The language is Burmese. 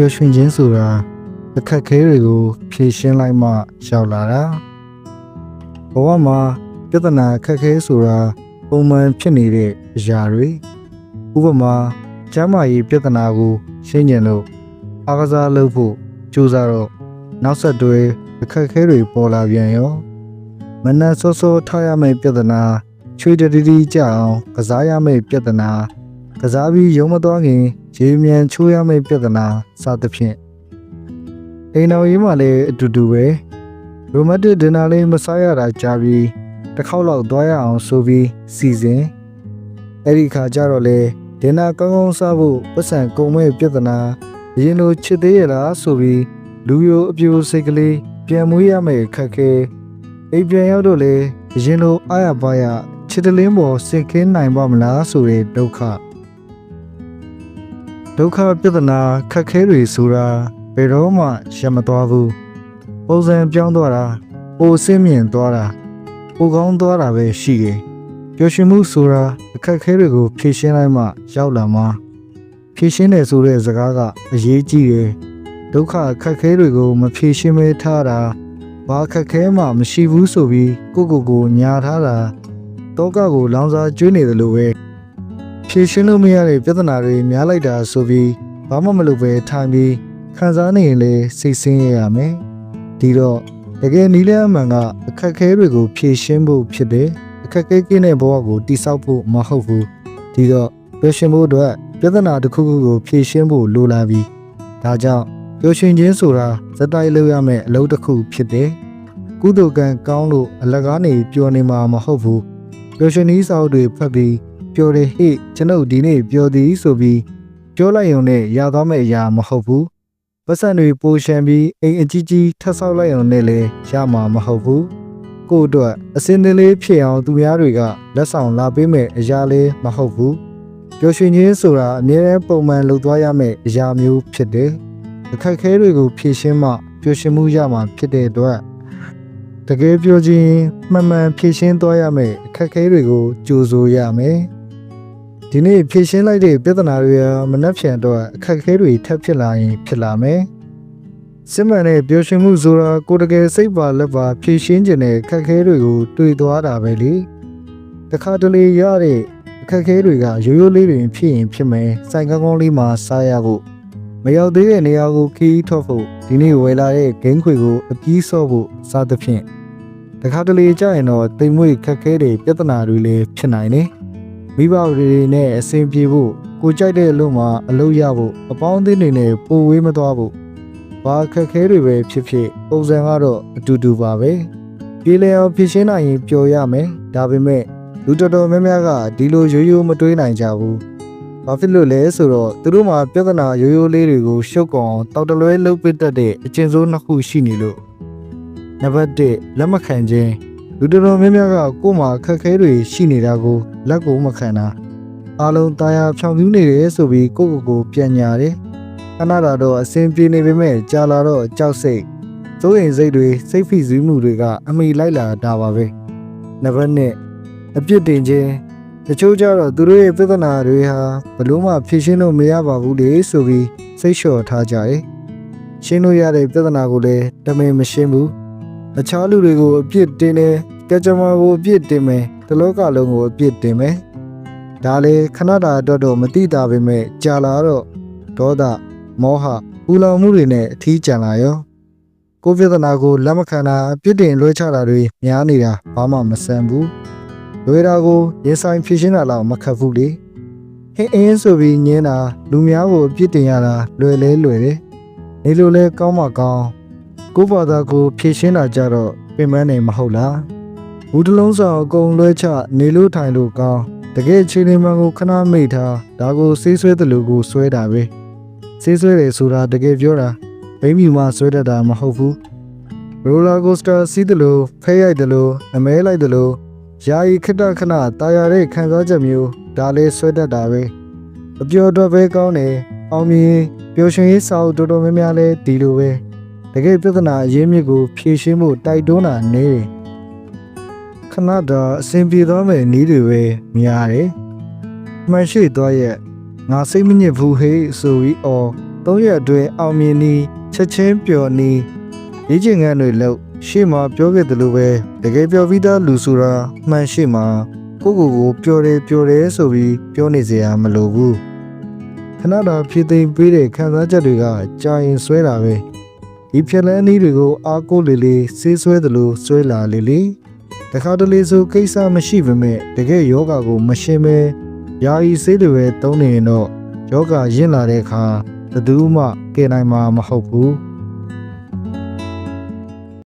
ပျော်ရွှင်ခြင်းဆိုတာအခက်အခဲတွေကိုဖြေရှင်းလိုက်မှရောက်လာတာဘဝမှာပြဿနာအခက်အခဲဆိုတာပုံမှန်ဖြစ်နေတဲ့အရာတွေဥပမာကျမ်းမာရေးပြဿနာကိုရှင်းကျင်လို့အားကစားလုပ်ဖို့ကြိုးစားတော့နောက်ဆက်တွဲအခက်အခဲတွေပေါ်လာပြန်ရောမနက်စောစောထားရမယ့်ပြဿနာချွေတတီတီကြအောင်ကစားရမယ့်ပြဿနာ ကစားပြီးရုံမသွားခင်ရေမြန်ချိုးရမယ့်ပြဿနာစသဖြင့်အိမ်တော်ရေးမှလည်းအတူတူပဲရိုမတ်တစ်ဒင်နာလေးမစားရတာကြာပြီးတစ်ခေါက်လောက်သွားရအောင်ဆိုပြီးစီစဉ်အဲ့ဒီခါကျတော့လေဒင်နာကောင်းကောင်းစားဖို့ပတ်စံကုန်မဲ့ပြဿနာအရင်လိုချစ်သေးရလားဆိုပြီးလူယိုအပြိုစိတ်ကလေးပြန်မွေးရမယ့်ခက်ခဲအိမ်ပြန်ရောက်တော့လေအရင်လိုအားရပါရချစ်တလင်းပေါ်စင်ကင်းနိုင်ပါမလားဆိုတဲ့ဒုက္ခ ဒုက္ခပြဿနာခက်ခဲတွေဆိုတာဘယ်တော့မှရမသွားဘူးပုံစံပြောင်းသွားတာပိုအဆင်းမြင့်သွားတာပိုကောင်းသွားတာပဲရှိတယ်ပျော်ရွှင်မှုဆိုတာအခက်ခဲတွေကိုဖြေရှင်းလိုက်မှရောက်လာမှာဖြေရှင်းတယ်ဆိုတဲ့စကားကအရေးကြီးတယ်ဒုက္ခခက်ခဲတွေကိုမဖြေရှင်းမဲထားတာဘာခက်ခဲမှမရှိဘူးဆိုပြီးကိုယ့်ကိုယ်ကိုညာထားတာတောကကိုလောင်စာကျွေးနေတယ်လို့ပဲ ဖြေရှင်းလို့မရတဲ့ပြဿနာတွေများလိုက်တာဆိုပြီးဘာမှမလုပ်ပဲထိုင်ပြီးခံစားနေရင်လည်းစိတ်ဆင်းရဲရမယ်။ဒီတော့တကယ်နီးလန်းအမှန်ကအခက်အခဲတွေကိုဖြေရှင်းဖို့ဖြစ်တယ်။အခက်အခဲကင်းတဲ့ဘဝကိုတိဆောက်ဖို့မဟုတ်ဘူး။ဒီတော့ပျော်ရွှင်ဖို့အတွက်ပြဿနာတစ်ခုခုကိုဖြေရှင်းဖို့လိုလာပြီ။ဒါကြောင့်ပျော်ရွှင်ခြင်းဆိုတာဇက်တိုက်လုပ်ရမယ့်အလုပ်တစ်ခုဖြစ်တယ်။ကုသိုလ်ကံကောင်းလို့အလကားနေပျော်နေမှာမဟုတ်ဘူး။ပျော်ရွှင်နည်းစာအုပ်တွေဖတ်ပြီး ပြောတယ်ဟေ့ကျွန်ုပ်ဒီနေ့ပြောသည်ဆိုပြီးပြောလိုက်ရုံနဲ့ရသွားမယ့်အရာမဟုတ်ဘူးပတ်စံတွေပိုရှံပြီးအိမ်အကြီးကြီးထပ်ဆောက်လိုက်ရုံနဲ့လည်းရမှာမဟုတ်ဘူးကို့အတွက်အစင်းသေးလေးဖြစ်အောင်သူများတွေကလက်ဆောင်လာပေးမယ်အရာလေးမဟုတ်ဘူးပျော်ရွှင်ခြင်းဆိုတာအမြဲတမ်းပုံမှန်လုပ်သွားရမယ့်အရာမျိုးဖြစ်တယ်အခက်အခဲတွေကိုဖြေရှင်းမှပျော်ရွှင်မှုရမှာဖြစ်တဲ့အတွက်တကယ်ပြောခြင်းမှန်မှန်ဖြေရှင်းသွားရမယ့်အခက်အခဲတွေကိုကြိုးစိုးရမယ် ဒီနေ့ဖြေရှင်းလိုက်တဲ့ပြဿနာတွေဟာမနှက်ဖြန်တော့အခက်အခဲတွေထပ်ဖြစ်လာရင်ဖြစ်လာမယ်။စစ်မှန်တဲ့ပျော်ရွှင်မှုဆိုတာကိုယ်တကယ်စိတ်ပါလက်ပါဖြေရှင်းခြင်းတဲ့အခက်အခဲတွေကိုတွေ့သွားတာပဲလေ။တခါတလေရတဲ့အခက်အခဲတွေကရိုးရိုးလေးတွေဖြစ်ရင်ဖြစ်မယ်။စိုက်ကောင်းကောင်းလေးမှာစားရဖို့မရောက်သေးတဲ့နေရာကိုခီးထွက်ဖို့ဒီနေ့ဝယ်လာတဲ့ဂိမ်းခွေကိုအပြီးဆော့ဖို့စသဖြင့်တခါတလေကြာရင်တော့တိမ်မွေ့ခက်ခဲတဲ့ပြဿနာတွေလည်းဖြစ်နိုင်တယ်။ မိဘတွေနဲ့အဆင်ပြေဖို့ကိုကြိုက်တဲ့အလုပ်မှာအလုပ်ရဖို့အပေါင်းအသင်းတွေနဲ့ပိုဝေးမသွားဖို့ဘာအခက်ခဲတွေပဲဖြစ်ဖြစ်ပုံစံကတော့အတူတူပါပဲပြေလည်အောင်ဖြစ်ရှင်းနိုင်ရင်ပျော်ရမယ်ဒါပေမဲ့လူတော်တော်များများကဒီလိုရိုးရိုးမတွေးနိုင်ကြဘူးဘာဖြစ်လို့လဲဆိုတော့သူတို့မှာပြဿနာရိုးရိုးလေးတွေကိုရှုပ်ကောင်တောက်တလွဲလှုပ်ပစ်တတ်တဲ့အကျဉ်းစိုးနှစ်ခုရှိနေလို့နံပါတ်1လက်မခံခြင်း လူတော်တော်များများကကို့မှာအခက်ခဲတွေရှိနေတာကိုလက်ကိုမခံတာအားလုံးတာယာဖြောင်ပြူးနေတယ်ဆိုပြီးကိုကိုကိုပြန်ညာတယ်ခဏတာတော့အစင်ပြေနေပေမဲ့ကြာလာတော့ကြောက်စိတ်စိုးရိမ်စိတ်တွေစိတ်ဖိစီးမှုတွေကအမိလိုက်လာတာပါပဲနံပါတ်1အပြစ်တင်ခြင်းတချို့ကြတော့သူတို့ရဲ့ပြဿနာတွေဟာဘလို့မှဖြေရှင်းလို့မရပါဘူးလေဆိုပြီးစိတ်လျှော်ထားကြတယ်ရှင်းလို့ရတဲ့ပြဿနာကိုလည်းတမင်မရှင်းဘူး အခြားလူတွေကိုအပြစ်တင်တယ်ကြကြမာကိုအပြစ်တင်မယ်တလောကလုံးကိုအပြစ်တင်မယ်ဒါလေခဏတာတော့တော့မတိတာပဲမဲ့ကြာလာတော့ဒေါသမောဟပူလောင်မှုတွေနဲ့အထီးကျန်လာရောကိုယ်ပြဿနာကိုလက်မခံတာအပြစ်တင်လွှဲချတာတွေများနေတာဘာမှမဆန်ဘူးလွယ်တာကိုရင်ဆိုင်ဖြေရှင်းတာတော့မခက်ဘူးလေဟင်းအင်းဆိုပြီးညင်းတာလူများကိုအပြစ်တင်ရတာလွယ်လဲလွယ်တယ်နေလိုလဲကောင်းမှကောင်း ကိုယ့်ဘာသာကိုဖြည့်ရှင်းတာကြတော့ပြင်ပန်းနေမဟုတ်လားဘူးတစ်လုံးဆောင်အကုန်လွှဲချနေလို့ထိုင်လို့ကောင်းတကယ်အခြေအနေမှန်ကိုခဏမိတ်ထားဒါကိုဆေးဆွဲတယ်လို့ကိုဆွဲတာပဲဆေးဆွဲတယ်ဆိုတာတကယ်ပြောတာဘိန်းမြူမှဆွဲတတ်တာမဟုတ်ဘူးရိုလာကိုစတာစီးတယ်လို့ဖဲရိုက်တယ်လို့အမဲလိုက်တယ်လို့ယာယီခဏခဏတာယာတဲ့ခံစားချက်မျိုးဒါလေးဆွဲတတ်တာပဲအပြော်တော့ပဲကောင်းတယ်အောင်မြင်ပျော်ရွှင်ရေးစာအုပ်တော်တော်များများလဲဒီလိုပဲ တကယ်ပြဿနာအရင်းမြစ်ကိုဖြေရှင်းဖို့တိုက်တွန်းတာနေတယ်ခဏတော့အဆင်ပြေသွားမယ်နီးတွေပဲများတယ်မှန်ရှိသွားရဲ့ငါစိတ်မညစ်ဘူးဟေးဆိုပြီးအော်တ၃ရက်အတွင်းအောင်မြင်နီးချက်ချင်းပျော်နီးလေ့ကျင့်ခန်းတွေလုပ်ရှေ့မှာပြောခဲ့တယ်လို့ပဲတကယ်ပြောပြီးသားလူဆိုတာမှန်ရှေ့မှာကိုယ့်ကိုယ်ကိုပျော်တယ်ပျော်တယ်ဆိုပြီးပြောနေစရာမလိုဘူးခဏတာဖြည့်သိမ်းပေးတဲ့ခံစားချက်တွေကကြာရင်ဆွဲတာပဲ ဒီဖြက်လန်းနည်းတွေကိုအားကိုးလေလေဆေးဆွဲတယ်လို့ဆွဲလာလေလေတခါတလေဆိုကိစ္စမရှိပေမဲ့တကယ်ယောဂကိုမရှင်းပဲယာယီဆေးတွေပဲသုံးနေရင်တော့ယောဂရင့်လာတဲ့အခါဘယ်သူမှကယ်နိုင်မှာမဟုတ်ဘူး